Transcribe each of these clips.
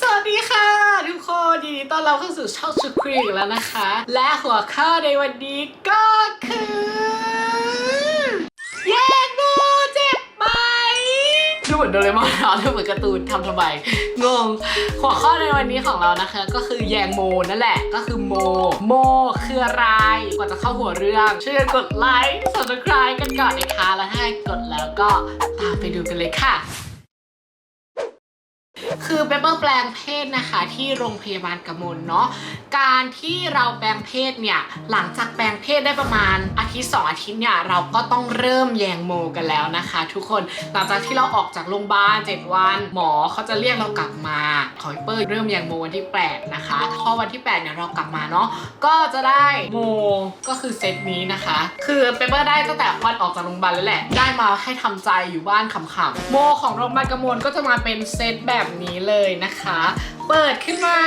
สวัสดีค่ะ ทุกคนยินดีต้อนรับเข้าสู่ช่องชุดครีอีกแล้วนะคะ และหัวข้อในวันนี้ก็คือแยกงูเจ็บไหมดูเหมือนโดเรมอนเนาะดูเหมือนการ์ตูนทำทำไมงง หัวข้อในวันนี้ของเรานะคะ ก็คือแยงโมนั่นแหละก็คือโม โมคืออะไรก่อนจะเข้าหัวเรื่องช่วยกันกดไลค์ subscribe กันก่อนนะคะแล้วถ้ากดแล้วก็ตามไปดูกันเลยค่ะ คือเปเปอร์แปลงเพศนะคะที่โรงพยาบาลกำมลเนาะการที่เราแปลงเพศเนี่ยหลังจากแปลงเพศได้ประมาณอาทิตย์สองอาทิตย์เนี่ยเราก็ต้องเริ่มแยงโมกันแล้วนะคะ ทุกคนหลังจากที่เราออกจากโรงพยาบาล7วัน หมอเขาจะเรียกเรากลับมาขอให้เปอร์เริ่มแยงโมวันที่8นะคะพอวันที่8เนี่ยเรากลับมาเนาะก็จะได้โมก็คือเซตนี้นะคะ คือเปเปอร์ได้ตั้งแต่วันออกจากโรงพยาบาลแล้วแหละได้มาให้ทำใจอยู่บ้านขำๆโมของโรงพยาบาลกำมลก็จะมาเป็นเซตแบบนี้เลยนะคะ เปิดขึ้นมา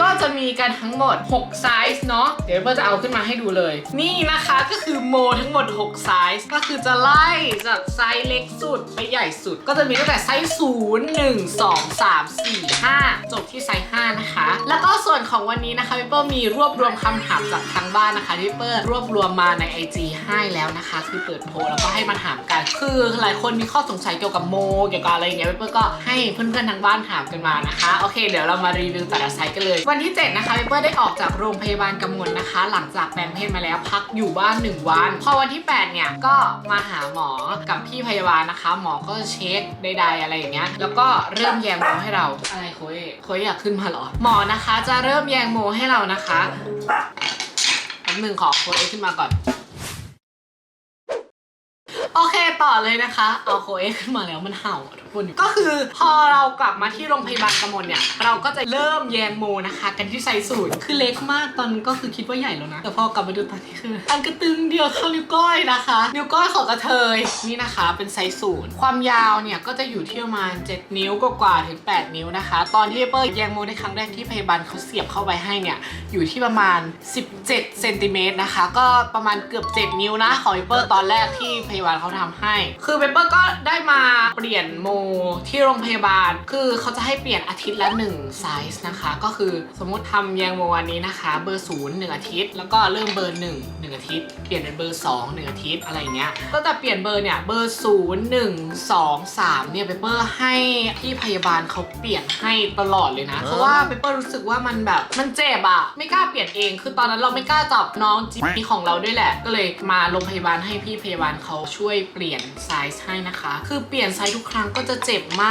ก็จะมีกันทั้งหมด 6 ไซส์เนาะเดี๋ยวเบอร์จะเอาขึ้นมาให้ดูเลย นี่นะคะก็คือโมทั้งหมด 6 ไซส์ก็คือจะไล่จากไซส์เล็กสุดไปใหญ่สุด ก็จะมีตั้งแต่ไซส์0 1 2 3 4 5 จบที่ไซส์5นะคะ แล้วก็ส่วนของวันนี้นะคะพี่เปิ้ลมีรวบรวมคำถามจากทางบ้านนะคะที่เปิ้ลรวบรวมมาใน IG ให้แล้วนะคะ คือเปิดโพลแล้วก็ให้มาถามกัน คือหลายคนมีข้อสงสัยเกี่ยวกับโมเกี่ยวกับอะไรอย่างเงี้ยพี่เปิ้ลก็ให้เพื่อนๆทางบ้านถามกันมานะคะโอเค เดี๋ยวเรามารีวิวแต่ละไซส์กันเลย วันที่ 7 นะคะพี่เปิ้ลได้ออกจากโรงพยาบาลกำมลนะคะ หลังจากแปลงเพศมาแล้วพักอยู่บ้าน 1 วัน พอวันที่ 8 เนี่ย ก็มาหาหมอกับพี่พยาบาลนะคะ หมอก็เช็คใดๆอะไรอย่างเงี้ยแล้วก็เริ่มแยงโมให้เราอะไรโคยโคยอยากขึ้นมาเหรอ หมอนะคะจะเริ่มแยงโมให้เรานะคะแป๊บหนึ่งขอโคยขึ้นมาก่อนโอเคต่อเลยนะคะ เอาโคเอขึ้นมาแล้วมันเห่า ปุ่นก็คือพอเรากลับมาที่โรงพยาบาลกำมลเนี่ย เราก็จะเริ่มแยงโมนะคะ กันที่ไซส์ศูนย์คือเล็กมากตอนก็คือคิดว่าใหญ่แล้วนะ แต่พอกลับมาดูตอนนี้คือ อันกระตึงเดียวเท่านิ้วก้อยนะคะ นิ้วก้อยของกระเทยนี่นะคะ เป็นไซส์ศูนย์ความยาวเนี่ยก็จะอยู่ที่ประมาณ7นิ้วกว่าถึง 8 นิ้วนะคะ ตอนที่เปิ้ลแยงโมในครั้งแรกที่พยาบาลเขาเสียบเข้าไปให้เนี่ยอยู่ที่ประมาณ 17เซนติเมตรนะคะ ก็ประมาณเกือบ 7 นิ้วนะของเปเปอร์ตอนแรกที่พยาบาลเขาทำให้ คือเปเปอร์ก็ได้มาเปลี่ยนโมที่โรงพยาบาล คือเขาจะให้เปลี่ยนอาทิตย์ละ1ไซส์นะคะ ก็คือสมมุติทำแยงโมอันนี้นะคะ เบอร์0 1อาทิตย์ แล้วก็เริ่มเบอร์1 1อาทิตย์ เปลี่ยนเป็นเบอร์2 1อาทิตย์อะไรอย่างเงี้ย ก็แต่เปลี่ยนเบอร์เนี่ยเบอร์0 1 2 3เนี่ยเปเปอร์ให้พี่พยาบาลเขาเปลี่ยนให้ตลอดเลยนะ เพราะว่าเปเปอร์รู้สึกว่ามันแบบมันเจ็บอะไม่กล้าเปลี่ยนเอง คือตอนนั้นเราไม่กล้าจับน้องจีบีของเราด้วยแหละ ก็เลยมาโรงพยาบาลให้พี่พยาบาลเขาช่วยเปลี่ยนไซส์ให้นะคะ คือเปลี่ยนไซส์ทุกครั้งก็จะเจ็บม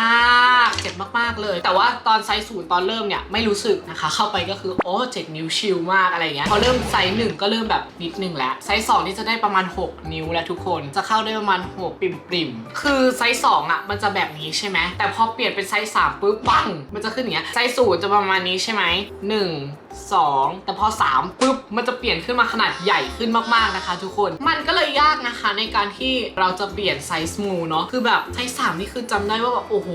าก เจ็บมากๆเลย แต่ว่าตอนไซส์ศูนย์ตอนเริ่มเนี่ยไม่รู้สึกนะคะ เข้าไปก็คือโอ้เจ็ดนิ้วชิลมากอะไรเงี้ยพอเริ่มไซส์หนึ่งก็เริ่มแบบนิดนึงแล้วไซส์สองนี่จะได้ประมาณ 6 นิ้วแล้วทุกคนจะเข้าได้ประมาณ6ปริ่มปริมคือไซส์สองอะมันจะแบบนี้ใช่ไหมแต่พอเปลี่ยนเป็นไซส์สามปุ๊บปังมันจะขึ้นอย่างเงี้ยไซส์ศูนย์จะประมาณนี้ใช่ไหมหนึ่ง2 แต่พอ 3ปุ๊บมันจะเปลี่ยนขึ้นมาขนาดใหญ่ขึ้นมากๆนะคะ ทุกคนมันก็เลยยากนะคะ ในการที่เราจะเปลี่ยนไซส์มูเนาะคือแบบไซส์3นี่คือจำได้ว่าแบบโอ้โห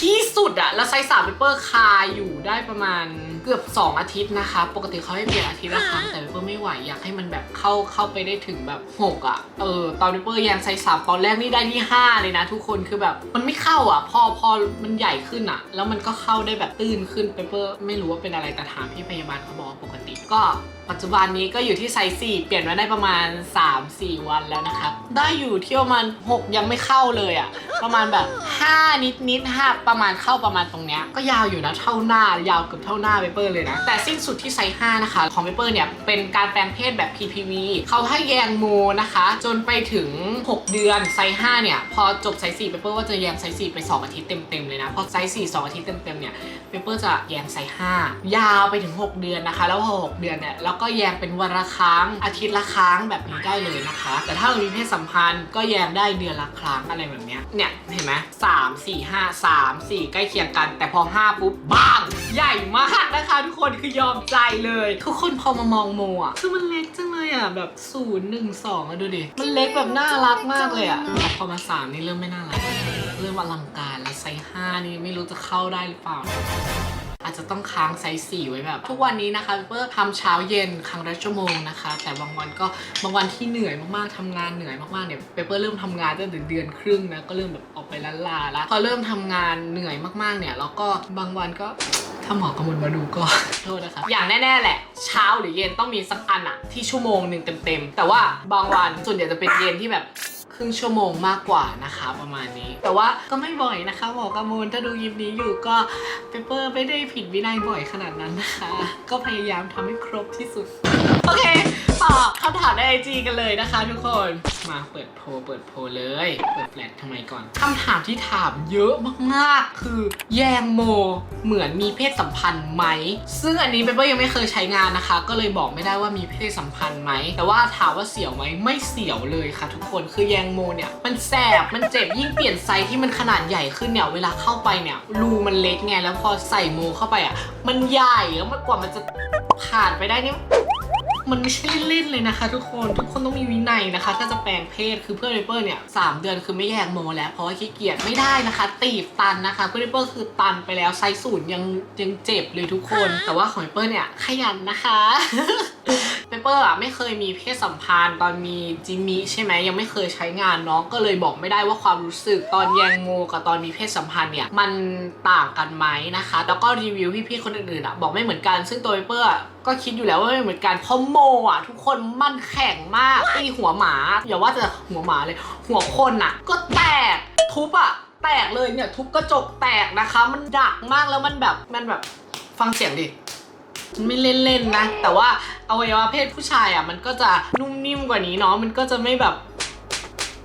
ที่สุดอะแล้วไซส์3เปเปอร์คาอยู่ได้ประมาณ เกือบ 2 อาทิตย์นะคะ ปกติเขาให้เปลี่ยนอาทิตย์ละครั้งแต่เปเปอร์ไม่ไหวอยากให้มันแบบเข้าเข้าไปได้ถึงแบบ 6อะเออ ตอนเปเปอร์ยังไซส์3ตอนแรกนี่ได้ที่ 5 เลยนะ ทุกคนคือแบบมันไม่เข้าอะพอพอมันใหญ่ขึ้นอะแล้วมันก็เข้าได้แบบตื้นขึ้นเปเปอร์ไม่รู้ว่าเป็นอะไรแต่ถามพี่พยาบาลเขาบอกว่าปกติก็ ปัจจุบันนี้ก็อยู่ที่ไซส์ 4 เปลี่ยนมาได้ประมาณ 3-4 วันแล้วนะคะ ได้อยู่ที่ประมาณ 6 ยังไม่เข้าเลยอะประมาณแบบ 5 นิดนิดๆ5ประมาณเข้าประมาณตรงเนี้ยก็ยาวอยู่นะเท่าหน้ายาวเกือบเท่าหน้าเปเปอร์เลยนะ แต่สิ้นสุดที่ไซส์ 5 นะคะ ของเปเปอร์เนี่ยเป็นการแปลงเพศแบบ PPV เขาให้แยงโมนะคะ จนไปถึง 6 เดือนไซส์ 5 เนี่ย พอจบไซส์ 4 เปเปอร์ว่าจะแยงไซส์ 4 ไป 2 อาทิตย์เต็มๆเลยนะ พอไซส์ 4 2 อาทิตย์เต็มๆเนี่ยเปเปอร์จะแยงไซส์ 5 ยาวไปถึง 6 เดือนนะคะ แล้วพอ 6 เดือนเนี่ยเราก็แยงเป็นวันละครั้งอาทิตย์ละครั้งแบบนี้ได้เลยนะคะ แต่ถ้าเรามีเพศสัมพันธ์ก็แยงได้เดือนละครั้งอะไรแบบเนี้ยเนี่ยเห็นไหมสามสี่ห้าสามสี่ใกล้เคียงกัน แต่พอ5ปุ๊บบ้าง ใหญ่มากนะคะ ทุกคนคือยอมใจเลย ทุกคนพอมามองโมอะคือมันเล็กจังเลยอะแบบ0 1 2อะดูดิมันเล็กแบบน่ารักมากเลยอะแต่พอมาสามนี่เริ่มไม่น่ารักเริ่มอลังการแล้วไซส์ห้านี่ไม่รู้จะเข้าได้หรือเปล่า อาจจะต้องค้างไซส์สี่ไว้แบบ ทุกวันนี้นะคะเปเปอร์ทำเช้าเย็นครั้งละชั่วโมงนะคะ แต่บางวันก็บางวันที่เหนื่อยมากๆทำงานเหนื่อยมากๆเนี่ยเปเปอร์เริ่มทำงานตั้งแต่เดือนครึ่งนะก็เริ่มแบบออกไปล้านลาแล้วพอเริ่มทำงานเหนื่อยมากๆเนี่ยแล้วก็บางวันก็ถ้าหมอกำมลมาดูก็โทษนะคะ อย่างแน่ๆแหละ เช้าหรือเย็นต้องมีสักอันอะที่ชั่วโมงหนึ่งเต็มๆ แต่ว่าบางวันส่วนใหญ่จะเป็นเย็นที่แบบ รึ่งชั่วโมงมากกว่านะคะประมาณนี้ แต่ว่าก็ไม่บ่อยนะคะหมอกระมลถ้าดูยิปนี้อยู่ก็เปเปอร์ไม่ได้ผิดวินัยบ่อยขนาดนั้นนะคะ ก็พยายามทำให้ครบที่สุดโอเคต่อคำถามในไอจีกันเลยนะคะทุกคน มาเปิดโพลเปิดโพลเลย เปิดแฟลชทำไมก่อนคำถามที่ถามเยอะมากๆ คือแยงโมเหมือนมีเพศสัมพันธ์ไหม ซึ่งอันนี้เปเปอร์ยังไม่เคยใช้งานนะคะ ก็เลยบอกไม่ได้ว่ามีเพศสัมพันธ์ไหม แต่ว่าถามว่าเสียวไหมไม่เสียวเลยค่ะ ทุกคน คือแยงโมเนี่ยมันแสบ มันเจ็บยิ่งเปลี่ยนไซส์ที่มันขนาดใหญ่ขึ้นเนี่ย เวลาเข้าไปเนี่ยรูมันเล็กไง แล้วพอใส่โมเข้าไปอะ มันใหญ่แล้วมันกว่ามันจะผ่านไปได้นี่ มันไม่ใช่เล่นๆเลยนะคะ ทุกคนทุกคนต้องมีวินัยนะคะ ถ้าจะแปลงเพศคือเพื่อนเรเปอร์เนี่ยสามเดือนคือไม่แยกโมแล้วเพราะว่าขี้เกียจไม่ได้นะคะ ตีบตันนะคะเพื่อนเรเปอร์คือตันไปแล้วไซส์ศูนย์ยังยังเจ็บเลยทุกคน แต่ว่าของเรเปอร์เนี่ยขยันนะคะเปเปอร์อะไม่เคยมีเพศสัมพันธ์ตอนมีจิมมี่ใช่ไหมยังไม่เคยใช้งานเนาะก็เลยบอกไม่ได้ว่าความรู้สึกตอนแยงโมกับตอนมีเพศสัมพันธ์เนี่ยมันต่างกันไหมนะคะ แล้วก็รีวิวพี่ๆคนอื่นๆอะบอกไม่เหมือนกันซึ่งตัวเปเปอร์อะ ก็คิดอยู่แล้วว่าไม่เหมือนกันเพราะโมอะ ทุกคนมันแข็งมากตีหัวหมาอย่าว่าแต่หัวหมาเลย หัวคนอะ ก็แตกทุบอะ แตกเลยเนี่ย ทุบกระจกแตกนะคะ มันดักมากแล้วมันแบบมันแบบฟังเสียงดิมันไม่เล่นๆนะ แต่ว่าอวัยวะเพศผู้ชายอะ มันก็จะนุ่มนิ่มกว่านี้เนาะมันก็จะไม่แบบ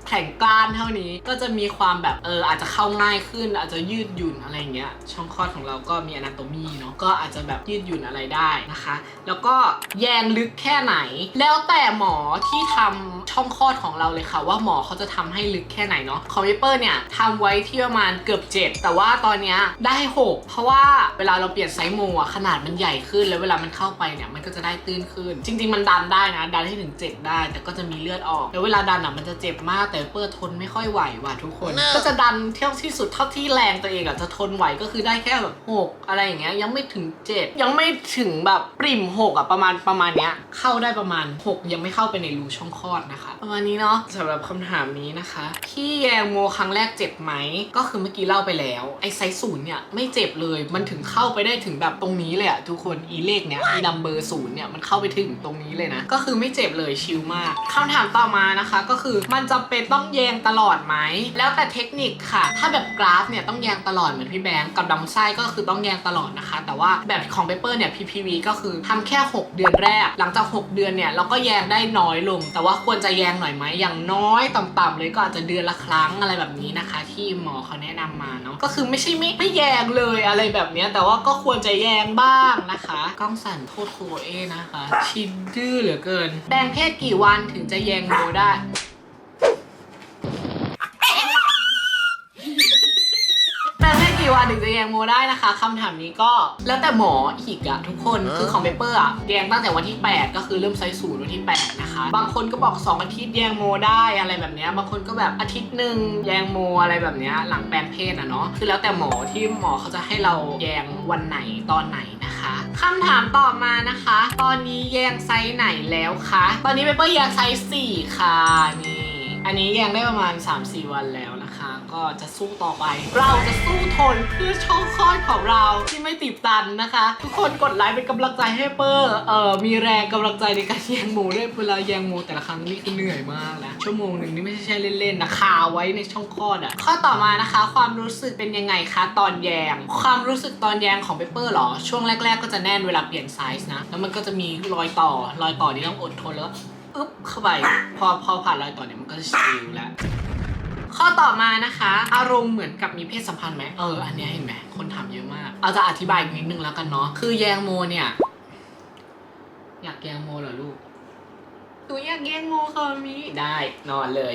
แข็งกร้านเท่านี้ก็จะมีความแบบเอออาจจะเข้าง่ายขึ้น อาจจะยืดหยุ่นอะไรเงี้ยช่องคลอดของเราก็มีอนาโตมีเนาะก็อาจจะแบบยืดหยุ่นอะไรได้นะคะ แล้วก็แยงลึกแค่ไหน แล้วแต่หมอที่ทำช่องคลอดของเราเลยค่ะ ว่าหมอเขาจะทำให้ลึกแค่ไหนเนาะคอมพิวเปอร์เนี่ยทำไว้ที่ประมาณเกือบ 7 แต่ว่าตอนเนี้ยได้ 6 เพราะว่าเวลาเราเปลี่ยนไซส์โมอะขนาดมันใหญ่ขึ้น แล้วเวลามันเข้าไปเนี่ยมันก็จะได้ตื้นขึ้น จริง ๆ มันดันได้นะดันให้ถึง 7 ได้ แต่ก็จะมีเลือดออกแล้วเวลาดันอะมันจะเจ็บมากแต่เปิดทนไม่ค่อยไหวว่ะทุกคน ก็จะดันเที่ยวที่สุดเท่าที่แรงตัวเองอะจะทนไหวก็คือได้แค่แบบ6อะไรอย่างเงี้ยยังไม่ถึง7ยังไม่ถึงแบบปริ่ม6อะประมาณประมาณเนี้ยเข้าได้ประมาณ 6 ยังไม่เข้าไปในรูช่องคลอดนะคะ ประมาณนี้เนาะสำหรับคำถามนี้นะคะที่แยงโมครั้งแรกเจ็บไหมก็คือเมื่อกี้เล่าไปแล้วไอ้ไซส์ศูนย์เนี่ยไม่เจ็บเลยมันถึงเข้าไปได้ถึงแบบตรงนี้เลยอะทุกคนอีเลขเนี้ยอีนัมเบอร์ศูนย์เนี่ยมันเข้าไปถึงตรงนี้เลยนะก็คือไม่เจ็บเลยชิลมากคำถามต่อมานะคะ ก็คือมันจำเป็นต้องแยงตลอดไหม แล้วแต่เทคนิคค่ะ ถ้าแบบกราฟเนี่ยต้องแยงตลอดเหมือนพี่แบงค์กับดำไส้ก็คือต้องแยงตลอดนะคะ แต่ว่าแบบของเปเปอร์เนี่ย PPV ก็คือทำแค่ 6 เดือนแรก หลังจาก 6 เดือนเนี่ยเราก็แยงได้น้อยลง แต่ว่าควรจะแยงหน่อยไหมอย่างน้อยต่ำๆเลยก็อาจจะเดือนละครั้งอะไรแบบนี้นะคะ ที่หมอเขาแนะนำมาเนาะก็คือไม่ใช่ไม่ไม่แยงเลยอะไรแบบนี้แต่ว่าก็ควรจะแยงบ้างนะคะกล้องสั่นโทษคเอนะคะ ชินดื้อเหลือเกินแปลงเพศกี่วันถึงจะแยงโมได้ ถึงจะแยงโมได้นะคะคำถามนี้ก็แล้วแต่หมออีกอะทุกคนคือของเปเปอร์อะแยงตั้งแต่วันที่ 8 ก็คือเริ่มไซส์ศูนย์วันที่ 8 นะคะ บางคนก็บอก 2 อาทิตย์แยงโมได้อะไรแบบเนี้ยบางคนก็แบบอาทิตย์หนึ่งแยงโมอะไรแบบเนี้ยหลังแปลงเพศอะเนาะคือแล้วแต่หมอที่หมอเขาจะให้เราแยงวันไหนตอนไหนนะคะ คำถามต่อมานะคะ ตอนนี้แยงไซส์ไหนแล้วคะตอนนี้เปเปอร์แยงไซส์4ค่ะนี่ อันนี้ยังได้ประมาณ 3-4 วันแล้วนะคะ ก็จะสู้ต่อไป เราจะสู้ทนเพื่อช่องคลอดของเราที่ไม่ตีบตันนะคะ ทุกคนกดไลค์เป็นกำลังใจให้เปอร์เอ่อมีแรงกำลังใจในการแยงหมูด้วยเวลาแยงหมูแต่ละครั้งนี่คือเหนื่อยมากนะชั่วโมงหนึ่งนี่ไม่ใช่เล่นๆนะคาไว้ในช่องคลอดอะข้อต่อมานะคะ ความรู้สึกเป็นยังไงคะตอนแยง ความรู้สึกตอนแยงของเปเปอร์หรอช่วงแรก ๆ ก็จะแน่นเวลาเปลี่ยนไซส์นะแล้วมันก็จะมีรอยต่อรอยต่อนี่ต้องอดทนแล้ว อึ๊บเข้าไป พอพอผ่านรอยต่อเนี่ยมันก็จะชิลแล้ว ข้อต่อมานะคะ อารมณ์เหมือนกับมีเพศสัมพันธ์ไหมเออ อันเนี้ยเห็นไหมคนถามเยอะมาก เอาจะอธิบายอีกนิดนึงแล้วกันเนาะ คือแยงโมเนี่ย อยากแยงโมเหรอลูก หนูอยากแยงโมค่ะมีได้นอนเลย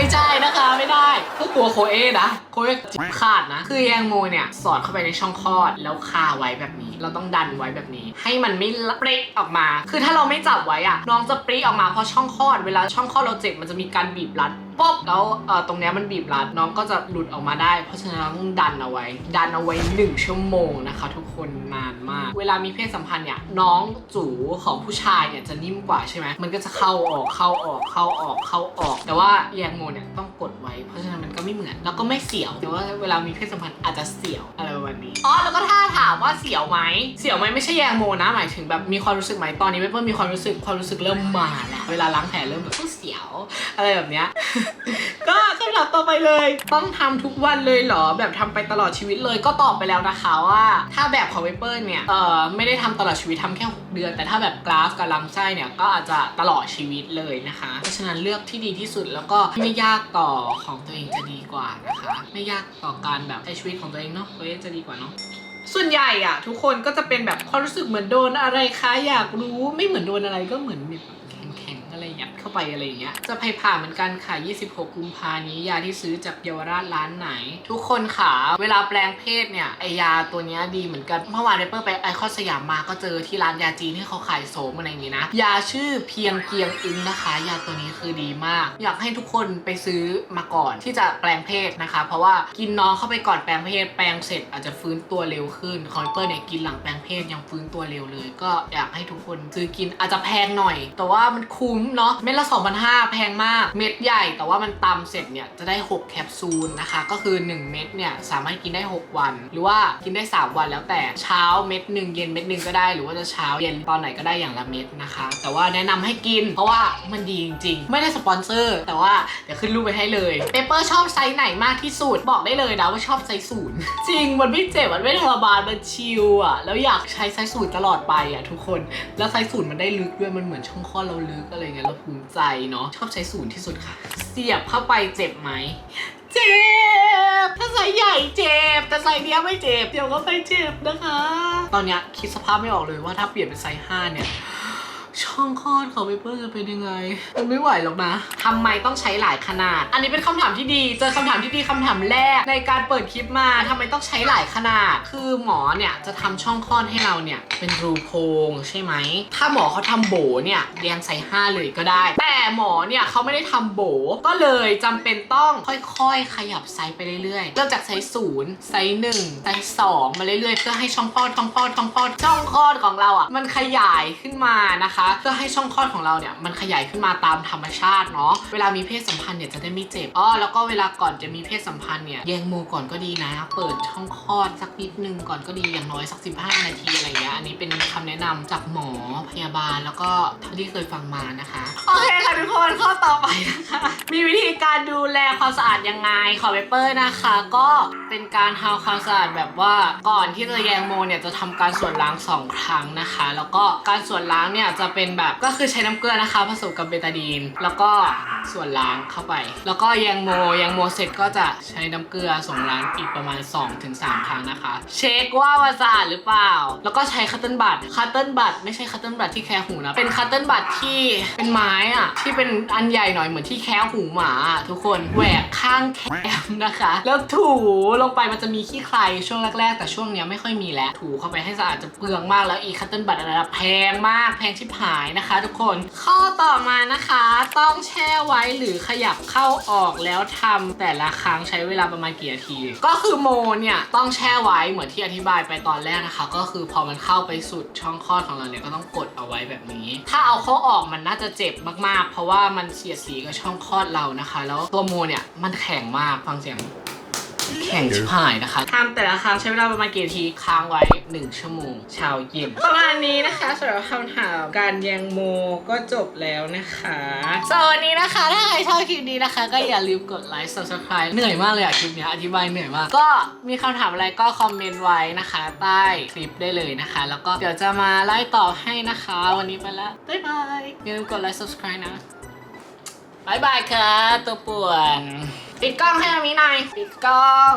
ไม่ใช่นะคะไม่ได้ก็กลัวโคเอนะโคเอจิบขาดนะ คือแยงโมเนี่ยสอดเข้าไปในช่องคลอดแล้วคาไว้แบบนี้ เราต้องดันไว้แบบนี้ ให้มันไม่ปริออกมา คือถ้าเราไม่จับไว้อะน้องจะปริออกมาเพราะช่องคลอดเวลาช่องคลอดเราเจ็บมันจะมีการบีบรัด ป๊บแล้วเอ่อตรงเนี้ยมันบีบรัดน้องก็จะหลุดออกมาได้ เพราะฉะนั้นต้องดันเอาไว้ ดันเอาไว้ 1 ชั่วโมงนะคะ ทุกคนนานมาก เวลามีเพศสัมพันธ์เนี่ยน้องจูของผู้ชายเนี่ยจะนิ่มกว่าใช่ไหมมันก็จะเข้าออกเข้าออกเข้าออกเข้าออก แต่ว่าแยงโมเนี่ยต้องกดไว้ เพราะฉะนั้นมันก็ไม่เหมือนแล้วก็ไม่เสียวแต่ว่าเวลามีเพศสัมพันธ์อาจจะเสียวอะไรประมาณนี้อ๋อแล้วก็ถ้าถามว่าเสียวไหมเสียวไหมไม่ใช่แยงโมนะหมายถึงแบบมีความรู้สึกไหมตอนนี้เพิ่มมีความรู้สึกความรู้สึกเริ่มมาแล้วเวลาล้างแผลเริ่มแบบเสียว อะไรแบบเนี้ย ก็คำถามต่อไปเลย ต้องทำทุกวันเลยเหรอ แบบทำไปตลอดชีวิตเลยก็ตอบไปแล้วนะคะว่า ถ้าแบบของเวเปอร์เนี่ยเออไม่ได้ทำตลอดชีวิตทำแค่ 6 เดือน แต่ถ้าแบบกราฟกับลำไส้เนี่ยก็อาจจะตลอดชีวิตเลยนะคะ เพราะฉะนั้นเลือกที่ดีที่สุดแล้วก็ไม่ยากต่อของตัวเองจะดีกว่านะคะ ไม่ยากต่อการแบบใช้ชีวิตของตัวเองเนาะตัวเองจะดีกว่าเนาะส่วนใหญ่อะทุกคนก็จะเป็นแบบความรู้สึกเหมือนโดนอะไรคะอยากรู้ไม่เหมือนโดนอะไรก็เหมือนแบบ อะไรยัดเข้าไปอะไรอย่างเงี้ยจะพายผ่าเหมือนกันค่ะ 26 กุมภานี้ยาที่ซื้อจากเยาวราชร้านไหน ทุกคนค่ะ เวลาแปลงเพศเนี่ยไอยาตัวนี้ดีเหมือนกัน เมื่อวานเนเปอร์ไปไอคอนสยามมาก็เจอที่ร้านยาจีนที่เขาขายโสมอะไรอย่างงี้นะ ยาชื่อเพียงเกียงอึ้งนะคะ ยาตัวนี้คือดีมาก อยากให้ทุกคนไปซื้อมาก่อนที่จะแปลงเพศนะคะ เพราะว่ากินน้องเข้าไปก่อนแปลงเพศแปลงเสร็จอาจจะฟื้นตัวเร็วขึ้นคอนเปอร์เนี่ยกินหลังแปลงเพศยังฟื้นตัวเร็วเลย ก็อยากให้ทุกคนซื้อกินอาจจะแพงหน่อย แต่ว่ามันคุ้มเนาะเม็ดละ 2,500 แพงมาก เม็ดใหญ่แต่ว่ามันตำเสร็จเนี่ยจะได้ 6 แคปซูลนะคะ ก็คือ 1 เม็ดเนี่ยสามารถกินได้ 6 วัน หรือว่ากินได้ 3 วันแล้วแต่เช้าเม็ดหนึ่งเย็นเม็ดหนึ่งก็ได้ หรือว่าจะเช้าเย็นตอนไหนก็ได้อย่างละเม็ดนะคะ แต่ว่าแนะนำให้กิน เพราะว่ามันดีจริง ๆ ไม่ได้สปอนเซอร์ แต่ว่าเดี๋ยวขึ้นรูปไปให้เลยเปเปอร์ชอบไซส์ไหนมากที่สุดบอกได้เลยนะว่าชอบไซส์ศูนย์จริงมันไม่เจ็บมันไม่ทรมานมันชิลอะแล้วอยากใช้ไซส์ศูนย์ตลอดไปอะทุกคน แล้วไซส์ศูนย์มันได้ลึกด้วยมันเหมือนช่องคลอดเราลึกอะไรเงี้ยเราภูมิใจเนาะชอบใช้ศูนย์ที่สุดค่ะ เสียบเข้าไปเจ็บไหมเจ็บถ้าไซส์ใหญ่เจ็บแต่ไซส์เนี้ยไม่เจ็บเดี๋ยวก็ไปเจ็บนะคะ ตอนเนี้ยคิดสภาพไม่ออกเลยว่าถ้าเปลี่ยนเป็นไซส์5เนี่ย ช่องคลอดของเปเปอร์จะเป็นยังไง มันไม่ไหวหรอกนะทำไมต้องใช้หลายขนาด อันนี้เป็นคำถามที่ดี เจอคำถามที่ดีคำถามแรก ในการเปิดคลิปมาทำไมต้องใช้หลายขนาด คือหมอเนี่ยจะทำช่องคลอดให้เราเนี่ยเป็นรูโพรงใช่ไหม ถ้าหมอเขาทำโบเนี่ยแยงไซส์5เลยก็ได้ แต่หมอเนี่ยเขาไม่ได้ทำโบก็เลยจำเป็นต้องค่อยๆ ขยับไซส์ไปเรื่อยๆ เริ่มจากไซส์ศูนย์ไซส์หนึ่งไซส์สองมาเรื่อยๆ เพื่อให้ช่องคลอดช่องคลอดช่องคลอดช่องคลอดของเราอะมันขยายขึ้นมานะคะเพื่อให้ช่องคลอดของเราเนี่ยมันขยายขึ้นมาตามธรรมชาติเนาะเวลามีเพศสัมพันธ์เนี่ยจะได้ไม่เจ็บอ๋อแล้วก็เวลาก่อนจะมีเพศสัมพันธ์เนี่ยแยงมูก่อนก็ดีนะ เปิดช่องคลอดสักนิดนึงก่อนก็ดีอย่างน้อยสัก 15 นาทีอะไรเงี้ยอันนี้เป็นคำแนะนำจากหมอพยาบาลแล้วก็เท่าที่เคยฟังมานะคะโอเคค่ะทุกคนข้อต่อไปนะคะมีวิธีการดูแลความสะอาดยังไงขอเปเปอร์นะคะ ก็เป็นการทำความสะอาดแบบว่าก่อนที่จะแยงโมเนี่ยจะทำการส่วนล้างสองครั้งนะคะ แล้วก็การส่วนล้างเนี่ยจะเป็นแบบก็คือใช้น้ำเกลือนะคะ ผสมกับเบตาดีน แล้วก็ส่วนล้างเข้าไป แล้วก็แยงโมแยงโมเสร็จก็จะใช้น้ำเกลือส่งล้างอีกประมาณ 2-3 ครั้งนะคะ เช็คว่ามัสะอาดหรือเปล่า แล้วก็ใช้คัตเติ้ลบัตคัตเติ้ลบัตไม่ใช่คัตเติ้ลบัตที่แคะหูนะ เป็นคัตเติ้ลบัตที่เป็นไม้อะที่เป็นอันใหญ่หน่อยเหมือนที่แคะหูหมาทุกคนแหวกข้างแคมนะคะ แล้วถูลงไปมันจะมีขี้ใครช่วงแรกๆ แต่ช่วงเนี้ยไม่ค่อยมีแล้ว ถูเข้าไปให้สะอาดจะเปลืองมากแล้วอีคัตเติ้ลบัตอะไรนแพงมากแพงชิบหายนะคะ ทุกคนข้อต่อมานะคะ ต้องแช่ไว้หรือขยับเข้าออกแล้วทำแต่ละครั้งใช้เวลาประมาณกี่นาที ก็คือโมเนี่ยต้องแช่ไว้เหมือนที่อธิบายไปตอนแรกนะคะ ก็คือพอมันเข้าไปสุดช่องคลอดของเราเนี่ยก็ต้องกดเอาไว้แบบนี้ ถ้าเอาเข้าออกมันน่าจะเจ็บมากๆ เพราะว่ามันเสียดสีกับช่องคลอดเรานะคะ แล้วตัวโมเนี่ยมันแข็งมากฟังเสียง แข่งชิบหายนะคะทำแต่ละครั้งใช้เวลาประมาณกี่นาทีค้างไว้ 1 ชั่วโมงเช้าเย็นประมาณนี้นะคะสำหรับคำถามการแยงโมก็จบแล้วนะคะสำหรับวันนี้นะคะ ถ้าใครชอบคลิปนี้นะคะ ก็อย่าลืมกดไลค์ subscribe เหนื่อยมากเลยอะคลิปเนี้ยอธิบายเหนื่อยมาก ก็มีคำถามอะไรก็คอมเมนต์ไว้นะคะ ใต้คลิปได้เลยนะคะ แล้วก็เดี๋ยวจะมาไล่ตอบให้นะคะ วันนี้ไปแล้วบ๊ายบายอย่าลืมกดไลค์ subscribe นะ บายบายค่ะตัวป่วน ปิดกล้องให้อามีหน่อย ปิดกล้อง